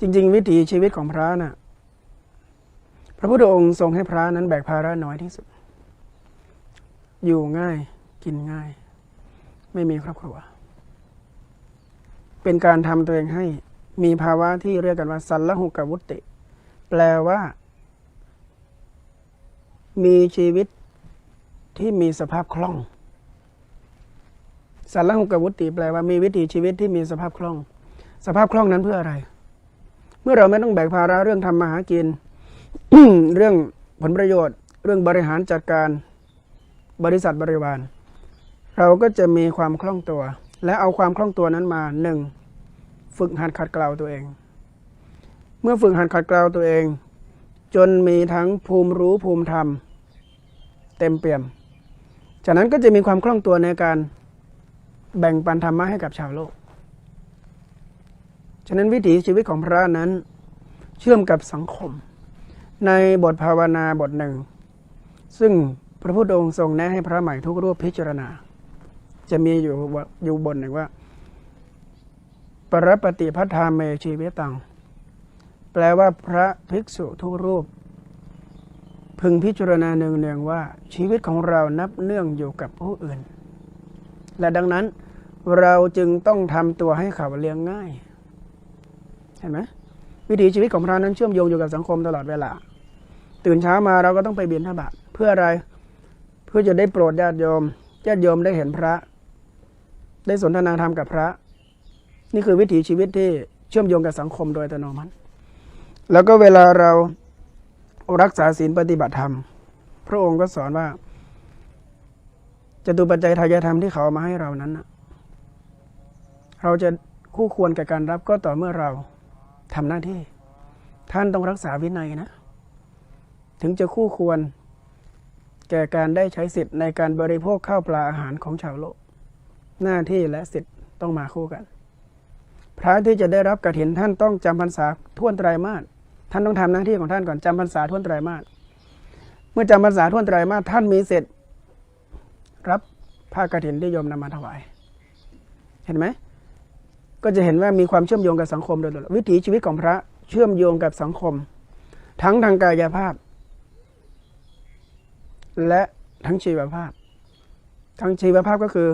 จริง ๆ วิถีชีวิตของพระน่ะพระพุทธองค์ทรงให้พระนั้นแบกภาระน้อยที่สุด อยู่ง่ายกินง่าย ไม่มีครอบครัว เป็นการทำตัวเองให้มีภาวะที่เรียกกันว่า สันละหุกวุติ แปลว่า มีชีวิตที่มีสภาพคล่อง สันละหุกวุติ แปลว่ามีวิถีชีวิตที่มีสภาพคล่อง สภาพคล่องนั้นเพื่ออะไร มื่อเราไม่ต้องแบกภาระเรื่องทำมาหากิน เรื่องผลประโยชน์ เรื่องบริหารจัดการบริษัทบริวาร เราก็จะมีความคล่องตัว และเอาความคล่องตัวนั้นมาหนึ่งฝึกหัดขัดเกลาตัวเอง เมื่อฝึกหัดขัดเกลาตัวเอง จนมีทั้งภูมิรู้ภูมิธรรม เต็มเปี่ยม จากนั้นก็จะมีความคล่องตัวในการแบ่งปันธรรมะให้กับชาวโลก ฉะนั้นวิถีชีวิตของพระนั้น เชื่อมกับสังคม ในบทภาวนาบทหนึ่ง ซึ่งพระพุทธองค์ทรงแนะให้พระใหม่ทุกรูปพิจารณา จะมีอยู่อยู่บทหนึ่งว่า ปรปฏิพัทธาเมชีวิตัง แปลว่าพระภิกษุทุกรูป พึงพิจารณาเนืองๆว่าชีวิตของเรานับเนื่องอยู่กับผู้อื่น และดังนั้นเราจึงต้องทำตัวให้เขาเลี้ยงง่าย ห็นไหมวิถีชีวิตของพระนั้นเชื่อมโยงอยู่กับสังคมตลอดเวลา ตื่นเช้ามาเราก็ต้องไปเบียนทบาทเพื่ออะไรเพื่อจะได้โปรดญาติโยมญาติโยมได้เห็นพระ ได้สนทนาธรรมกับพระ นี่คือวิถีชีวิตที่เชื่อมโยงกับสังคมโดยอัตโนมัติ แล้วก็เวลาเรารักษาศีลปฏิบัติธรรม พระองค์ก็สอนว่าจตุปัจจัยทายธรรมที่เขาเอามาให้เรานั้น เราจะคู่ควรกับการรับก็ต่อเมื่อเรา ทำหน้าที่ ท่านต้องรักษาวินัยนะ ถึงจะคู่ควร แก่การได้ใช้สิทธิ์ในการบริโภคข้าวปลาอาหารของชาวโลก หน้าที่และสิทธิ์ต้องมาคู่กัน พระที่จะได้รับกฐินท่านต้องจำพรรษาท่วนไตรมาสท่านต้องทำหน้าที่ของท่านก่อนจำพรรษาท่วนไตรมาสเมื่อจำพรรษาท่วนไตรมาสท่านมีเสร็จรับผ้ากฐินที่โยมนำมาถวาย เห็นไหม ก็จะเห็นว่ามีความเชื่อมโยงกับสังคมโดยตลอดวิถีชีวิตของพระเชื่อมโยงกับสังคม ทั้งทางกายภาพ และทั้งชีวภาพ ทั้งชีวภาพก็คือ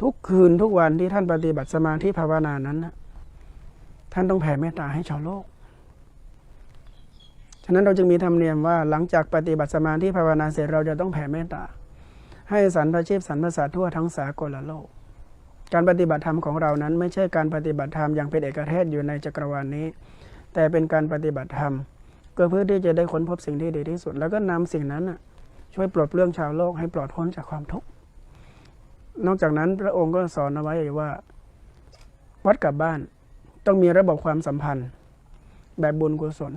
ทุกคืนทุกวันที่ท่านปฏิบัติสมาธิภาวนานั้นนะท่านต้องแผ่เมตตาให้ชาวโลก ฉะนั้นเราจึงมีธรรมเนียมว่าหลังจากปฏิบัติสมาธิภาวนาเสร็จเราจะต้องแผ่เมตตา ให้สรรพชีพสรรพสัตว์ทั่วทั้งสากลโลก การปฏิบัติธรรมของเรานั้นไม่ใช่การปฏิบัติธรรมอย่างเป็นเอกเทศอยู่ในจักรวาลนี้ แต่เป็นการปฏิบัติธรรมก็เพื่อที่จะได้ค้นพบสิ่งที่ดีที่สุด แล้วก็นำสิ่งนั้นช่วยปลดเปลื้องชาวโลกให้ปลอดพ้นจากความทุกข์นอกจากนั้นพระองค์ก็สอนเอาไว้ว่า วัดกับบ้านต้องมีระบบความสัมพันธ์ แบบบุญกุศล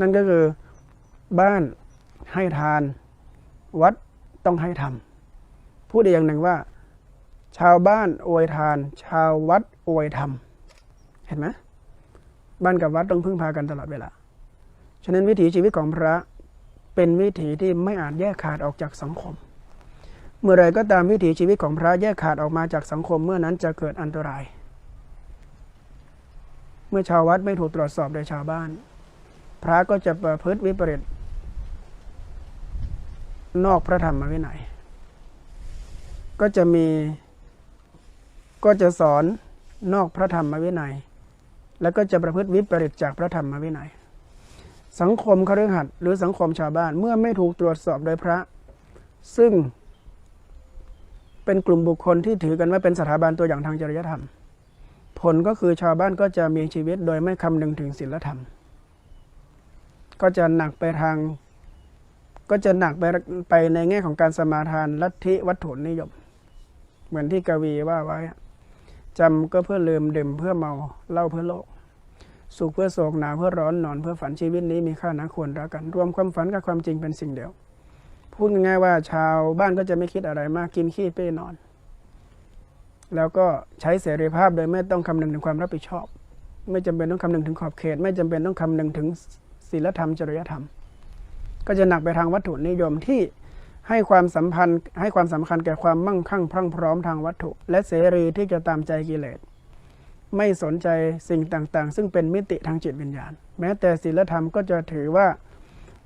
นั่นก็คือบ้านให้ทาน วัดต้องให้ทำพูดอีกอย่างหนึ่งว่า ชาวบ้านอวยทาน ชาววัดอวยธรรม เห็นไหมบ้านกับวัดต้องพึ่งพากันตลอดเวลา ฉะนั้นวิถีชีวิตของพระเป็นวิถีที่ไม่อาจแยกขาดออกจากสังคม เมื่อไรก็ตามวิถีชีวิตของพระแยกขาดออกมาจากสังคมเมื่อนั้นจะเกิดอันตราย เมื่อชาววัดไม่ถูกตรวจสอบโดยชาวบ้าน พระก็จะประพฤติวิปริตนอกพระธรรมวินัย ก็จะมี ก็จะสอนนอกพระธรรมวินัย แล้วก็จะประพฤติวิปริตจากพระธรรมวินัย สังคมคฤหัสถ์หรือสังคมชาวบ้านเมื่อไม่ถูกตรวจสอบโดยพระ ซึ่งเป็นกลุ่มบุคคลที่ถือกันว่าเป็นสถาบันตัวอย่างทางจริยธรรม ผลก็คือชาวบ้านก็จะมีชีวิตโดยไม่คำนึงถึงศีลธรรม ก็จะหนักไปทาง ก็จะหนักไปไปในแง่ของการสมาทานลัทธิวัตถุนิยม เหมือนที่กวีว่าไว้ จำก็เพื่อลืมดื่มเพื่อเมาเล่าเพื่อโลก สุขเพื่อโศกหนาวเพื่อร้อนนอนเพื่อฝันชีวิตนี้มีค่านะควรรักกัน รวมความฝันกับความจริงเป็นสิ่งเดียว พูดง่ายๆว่าชาวบ้านก็จะไม่คิดอะไรมากกินขี้เป้นอน แล้วก็ใช้เสรีภาพโดยไม่ต้องคำนึงถึงความรับผิดชอบ ไม่จำเป็นต้องคำนึงถึงขอบเขต ไม่จำเป็นต้องคำนึงถึงศีลธรรมจริยธรรม ก็จะหนักไปทางวัตถุนิยมที่ ให้ความสัมพันธ์ให้ความสำคัญแก่ความมั่งคั่งพรั่งพร้อมทางวัตถุ และเสรีที่จะตามใจกิเลสไม่สนใจสิ่งต่างๆ ซึ่งเป็นมิติทางจิตวิญญาณ แม้แต่ศีลธรรมก็จะถือว่า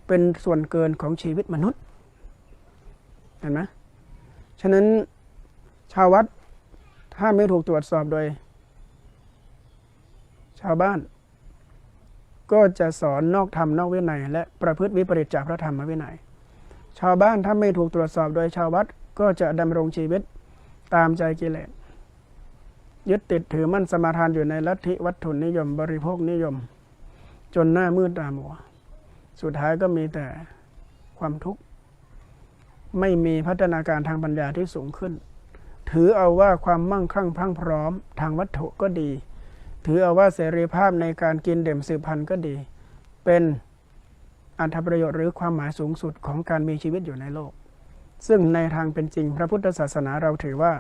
เป็นส่วนเกินของชีวิตมนุษย์เห็นไหมฉะนั้นชาววัดถ้าไม่ถูกตรวจสอบโดย ชาวบ้าน ก็จะสอนนอกธรรมนอกวินัย และประพฤติวิปริตจากพระธรรมวินัย ชาวบ้านถ้าไม่ถูกตรวจสอบโดยชาววัดก็จะดำรงชีวิตตามใจกิเลสยึดติดถือมั่นสมาทานอยู่ในลัทธิวัตถุนิยม บริโภคนิยม จนหน้ามืดตามัว สุดท้ายก็มีแต่ความทุกข์ ไม่มีพัฒนาการทางปัญญาที่สูงขึ้น ถือเอาว่าความมั่งคั่งพังพร้อม ทางวัตถุก็ดี ถือเอาว่าเสรีภาพในการกินเด่มสืบพันธุ์ก็ดี เป็น อันธประโยชน์หรือความหมายสูงสุดของการมีชีวิตอยู่ในโลก ซึ่งในทางเป็นจริงพระพุทธศาสนาเราถือว่า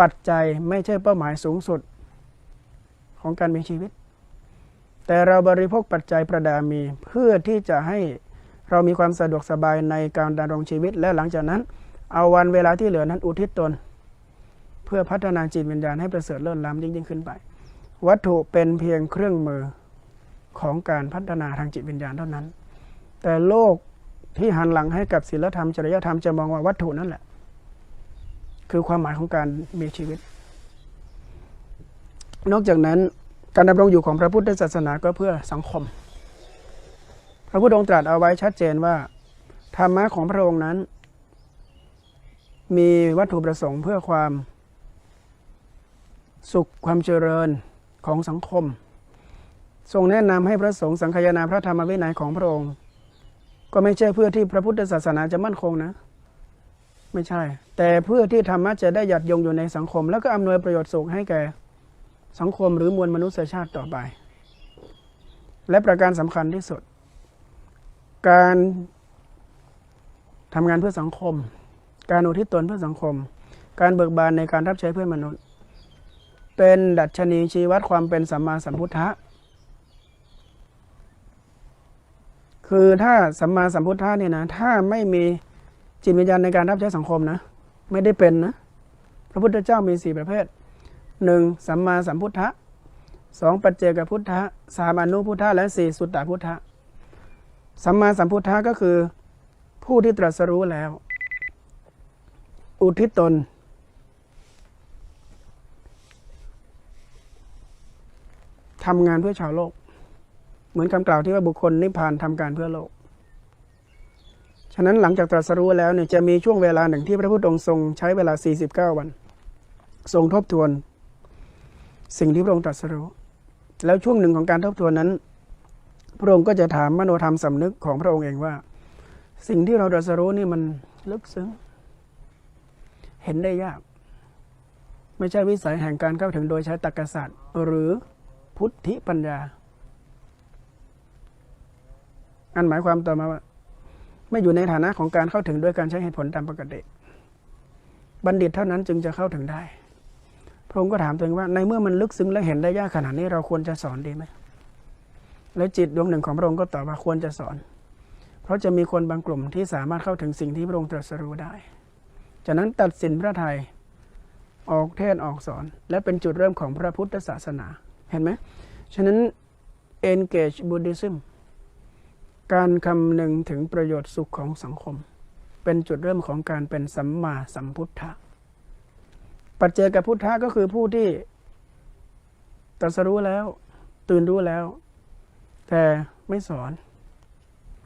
ปัจจัยไม่ใช่เป้าหมายสูงสุดของการมีชีวิต แต่เราบริโภคปัจจัยประดามีเพื่อที่จะให้เรามีความสะดวกสบายในการดำรงชีวิต และหลังจากนั้น เอาวันเวลาที่เหลือนั้นอุทิศตน เพื่อพัฒนาจิตวิญญาณให้ประเสริฐเลิศล้ำยิ่งยิ่งขึ้นไป วัตถุเป็นเพียงเครื่องมือของการพัฒนาทางจิตวิญญาณเท่านั้น แต่โลกที่หันหลังให้กับศีลธรรมจริยธรรมจะมองว่าวัตถุนั่นแหละ คือความหมายของการมีชีวิต นอกจากนั้นการดำรงอยู่ของพระพุทธศาสนาก็เพื่อสังคม พระพุทธองค์ตรัสเอาไว้ชัดเจนว่า ธรรมะของพระองค์นั้น มีวัตถุประสงค์เพื่อความสุขความเจริญของสังคม ทรงแนะนำให้พระสงฆ์สังคายนาพระธรรมวินัยของพระองค์ ก็ไม่ใช่เพื่อที่พระพุทธศาสนาจะมั่นคงนะ ไม่ใช่ แต่เพื่อที่ธรรมะจะได้หยัดยงอยู่ในสังคม แล้วก็อำนวยประโยชน์สุขให้แก่สังคมหรือมวลมนุษยชาติต่อไป และประการสำคัญที่สุด การทำงานเพื่อสังคม การอุทิศตนเพื่อสังคม การเบิกบานในการรับใช้เพื่อนมนุษย์ เป็นดัชนีชี้วัดความเป็นสัมมาสัมพุทธะ คือถ้าสัมมาสัมพุทธะเนี่ยนะถ้าไม่มีจิตวิญญาณในการรับใช้สังคมนะไม่ได้เป็นนะพระพุทธเจ้ามีสี่ประเภทหนึ่งสัมมาสัมพุทธะสองปัจเจกพุทธะสามอนุพุทธะและสี่สุตตพุทธะสัมมาสัมพุทธะก็คือผู้ที่ตรัสรู้แล้ว อุทิศตน ทำงานเพื่อชาวโลก เหมือนคำกล่าวที่ว่าบุคคลนิพพานทำการเพื่อโลก ฉะนั้นหลังจากตรัสรู้แล้วเนี่ยจะมีช่วงเวลาหนึ่งที่พระพุทธองค์ทรงใช้เวลา 49 วัน ทรงทบทวน สิ่งที่พระองค์ตรัสรู้ แล้วช่วงหนึ่งของการทบทวนนั้น พระองค์ก็จะถามมโนธรรมสำนึกของพระองค์เองว่า สิ่งที่เราตรัสรู้นี่มันลึกซึ้ง เห็นได้ยาก ไม่ใช่วิสัยแห่งการเข้าถึงโดยใช้ตรรกศาสตร์หรือพุทธิปัญญา อันหมายความต่อมาว่า ไม่อยู่ในฐานะของการเข้าถึงด้วยการใช้เหตุผลตามปกติ บัณฑิตเท่านั้นจึงจะเข้าถึงได้ พระองค์ก็ถามตัวเองว่า ในเมื่อมันลึกซึ้งและเห็นได้ยากขนาดนี้เราควรจะสอนดีไหม แล้วจิตดวงหนึ่งของพระองค์ก็ตอบว่าควรจะสอน เพราะจะมีคนบางกลุ่มที่สามารถเข้าถึงสิ่งที่พระองค์ตรัสรู้ได้ จากนั้นตัดสินพระไทยออกเทศออกสอน และเป็นจุดเริ่มของพระพุทธศาสนา เห็นไหม ฉะนั้น engage Buddhism การคำนึงถึงประโยชน์สุขของสังคม เป็นจุดเริ่มของการเป็นสัมมาสัมพุทธะ ปัจเจกพุทธะก็คือผู้ที่ตรัสรู้แล้ว ตื่นรู้แล้ว แต่ไม่สอน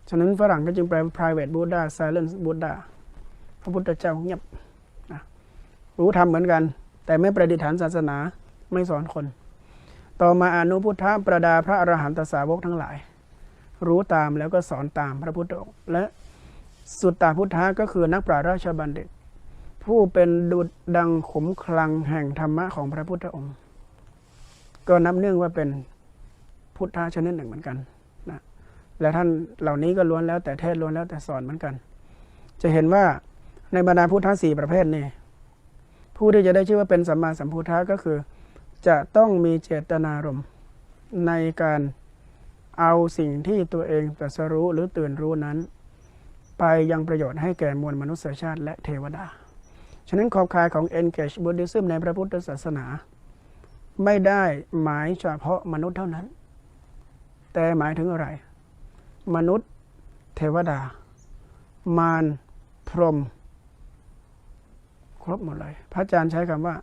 ฉะนั้นฝรั่งก็จึงแปล private Buddha silent Buddha พระพุทธเจ้าเงียบรู้ทำเหมือนกัน แต่ไม่ประดิษฐานศาสนาไม่สอนคน ต่อมาอนุพุทธะประดาพระอรหันตสาวกทั้งหลาย รู้ตามแล้วก็สอนตามพระพุทธองค์ และสุตตาพุทธะก็คือนักปราชญ์ราชบัณฑิต ผู้เป็นดุดดังขมคลังแห่งธรรมะของพระพุทธองค์ ก็นับเนื่องว่าเป็นพุทธะชนิดหนึ่งเหมือนกันนะและท่านเหล่านี้ก็ล้วนแล้วแต่เทศล้วนแล้วแต่สอนเหมือนกัน จะเห็นว่าในบรรดาพุทธะสี่ประเภทนี้ผู้ที่จะได้ชื่อว่าเป็นสัมมาสัมพุทธะก็คือ จะต้องมีเจตนารมณ์ในการ เอาสิ่งที่ตัวเองตรัสรู้หรือตื่นรู้นั้น ไปยังประโยชน์ให้แก่มวลมนุษยชาติและเทวดา ฉะนั้นขอบข่ายของ engage Buddhism ในพระพุทธศาสนา ไม่ได้หมายเฉพาะมนุษย์เท่านั้น แต่หมายถึงอะไร มนุษย์ เทวดา มารพรหมครบหมดเลย พระอาจารย์ใช้คำว่า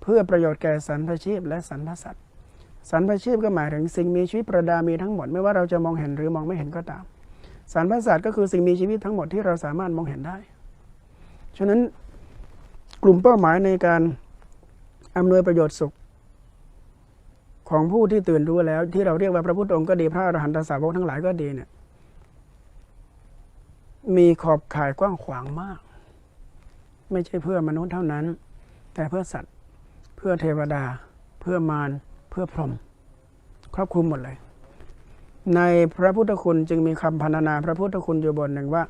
เพื่อประโยชน์แก่สรรพชีพและสรรพสัตว สรรพชีพก็หมายถึงสิ่งมีชีวิตประดามีทั้งหมดไม่ว่าเราจะมองเห็นหรือมองไม่เห็นก็ตามสรรพสัตว์ก็คือสิ่งมีชีวิตทั้งหมดที่เราสามารถมองเห็นได้ ฉะนั้นกลุ่มเป้าหมายในการอำนวยประโยชน์สุข ของผู้ที่ตื่นรู้แล้ว ที่เราเรียกว่าพระพุทธองค์ก็ดีพระอรหันตสาวกทั้งหลายก็ดีเนี่ย มีขอบข่ายกว้างขวางมาก ไม่ใช่เพื่อมนุษย์เท่านั้น แต่เพื่อสัตว์ เพื่อเทวดา เพื่อมาร พื่อพรหมครอบคลุมหมดเลย ในพระพุทธคุณจึงมีคำพรรณนาพระพุทธคุณอยู่บทหนึ่งว่า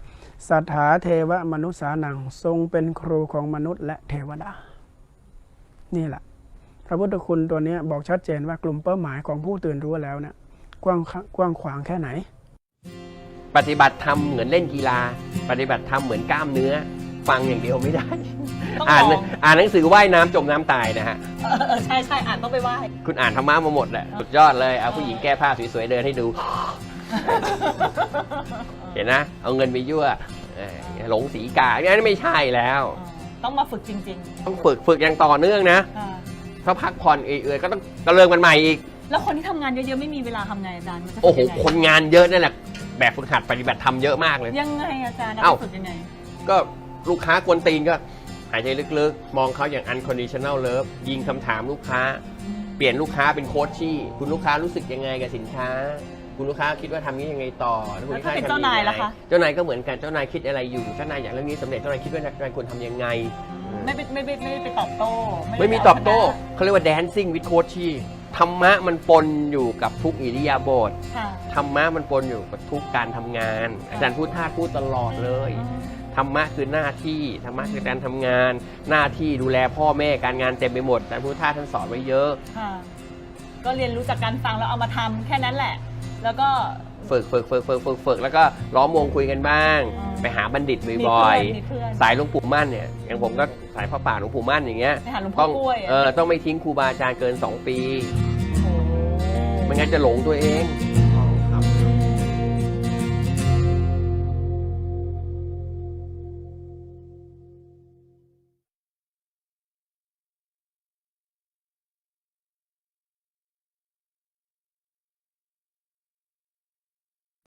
สัทธาเทวมนุษย์สานังทรงเป็นครูของมนุษย์และเทวดา นี่แหละ พระพุทธคุณตัวนี้บอกชัดเจนว่ากลุ่มเป้าหมายของผู้ตื่นรู้แล้วเนี่ยกว้างกว้างขวางแค่ไหน ปฏิบัติธรรมเหมือนเล่นกีฬา ปฏิบัติธรรมเหมือนกล้ามเนื้อ ฟังอย่างเดียวไม่ได้ ต้องอ่านลองอ่านหนังสือว่ายน้ำจมน้ำตายนะฮะ เออเออใช่ใช่อ่านต้องไปไหว้ คุณอ่านธรรมะมาหมดแหละสุดยอดเลยเอาผู้หญิงแก้ผ้าสวยๆเดินให้ดู เห็นนะ เอาเงินไปยั่วเอ่อหลงสีกาอันนี้ไม่ใช่แล้ว ต้องมาฝึกจริงต้องฝึกฝึกอย่างต่อเนื่องนะ ๆอ่าถ้าพักผ่อนเอื่อยๆก็ต้องกระเริงมันใหม่อีก แล้วคนที่ทำงานเยอะๆไม่มีเวลาทำไงอาจารย์มันจะฝึโอ้กโหยังไงคนงานเยอะนั่นแหละ แบบฝึกหัดปฏิบัติธรรมเยอะมากเลย ยังไงอาจารย์เอ้าจะฝึกยังไงก็ลูกค้ากวนตีนก็หายใจลึกๆ มองเขาอย่าง unconditional love ยิงคำถามลูกค้า เปลี่ยนลูกค้าเป็นโค้ชชี่ คุณลูกค้ารู้สึกยังไงกับสินค้า คุณลูกค้าคิดว่าทำนี้ยังไงต่อคุณแล้วลูกถ้าค้าเป็นทำเจ้านายล่ะคะเจ้านายก็เหมือนกันเจ้านายคิดอะไรอยู่เจ้านายอยากเรื่องนี้สำเร็จเจ้านายคิดว่าเจ้านายควรทำยังไง ไม่ไปไม่ไปไม่ไปตอบโต้ด้ไม่มีตอบโต้เขาเรียกว่า dancing with coach ชี่ธรรมะมันปนอยู่กับทุกอิริยาบถค่ะธรรมะมันปนอยู่กับทุกการทำงาน อาจารย์พูดท่าพูดตลอดเลย ธรรมะคือหน้าที่ธรรมะคือการทำงาน หน้าที่ดูแลพ่อแม่การงานเต็มไปหมดอาจารย์พุทธทาสท่านสอนไว้เยอะค่ะก็เรียนรู้จากการฟังแล้วเอามาทำแค่นั้นแหละ แล้วก็ฝึกฝึกฝึกฝึกฝึกฝึกแล้วก็ล้อมวงคุยกันบ้างอืมไปหาบัณฑิตมีบ่อยเพื่อนมีเพื่อนๆสายหลวงปู่มั่นเนี่ยอย่างผมก็สายพระป่าหลวงปู่มั่นอย่างเงี้ยไปหาหลวงพ่ต้อองกล้วยเออต้องไม่ทิ้งครูบาอาจารย์เกิน 2 ปีโอ้ไม่งั้นจะหลงตัวเองอ